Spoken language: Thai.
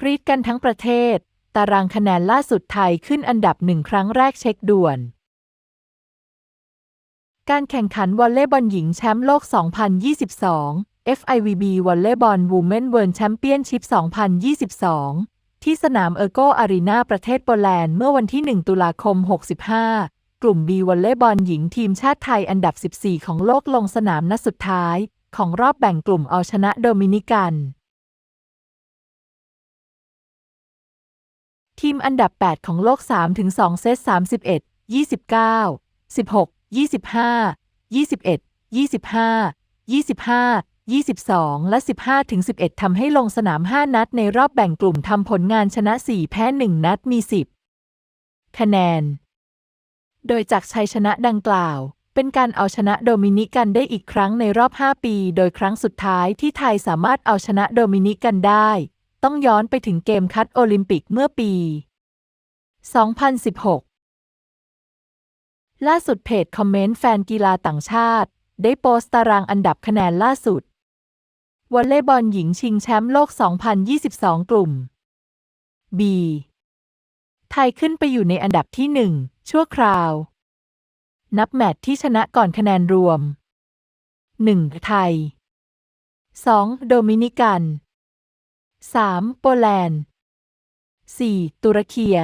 กรีดกันทั้งประเทศ ตารางคะแนนล่าสุดไทยขึ้นอันดับหนึ่งครั้งแรกเช็คด่วน การแข่งขันวอลเลย์บอลหญิงแชมป์โลก 2022 FIVB วอลเลย์บอล Women World Championship 2022 ที่สนามเออร์โกอารีนาประเทศโปแลนด์เมื่อวันที่ 1 ตุลาคม 65 กลุ่ม B วอลเลย์บอลหญิงทีมชาติไทยอันดับ 14 ของโลกลงสนามนัดสุดท้าย ของรอบแบ่งกลุ่มเอาชนะโดมินิกัน ทีมอันดับ 8 ของโลก 3-2 เซต 31 29 16 25 21 25 25 22 และ 15-11 ทำให้ลงสนาม 5 นัดในรอบแบ่งกลุ่มทำผลงานชนะ 4 แพ้ 1 นัดมี 10 คะแนน โดยจากชัยชนะดังกล่าว เป็นการเอาชนะโดมินิกันได้อีกครั้งในรอบ 5 ปี โดยครั้งสุดท้ายที่ไทยสามารถเอาชนะโดมินิกันได้ ต้องย้อนไปถึงเกมคัดโอลิมปิกเมื่อปี 2016 ล่าสุดเพจคอมเมนต์แฟนกีฬาต่างชาติ ได้โพสต์ตารางอันดับคะแนนล่าสุดวอลเลย์บอลหญิงชิงแชมป์โลก 2022 กลุ่ม B ไทยขึ้นไปอยู่ในอันดับที่ 1 ชั่วคราว นับแมตช์ที่ชนะก่อนคะแนนรวม 1. ไทย 2. โดมินิกัน 3. โปแลนด์ 4. ตุรเคีย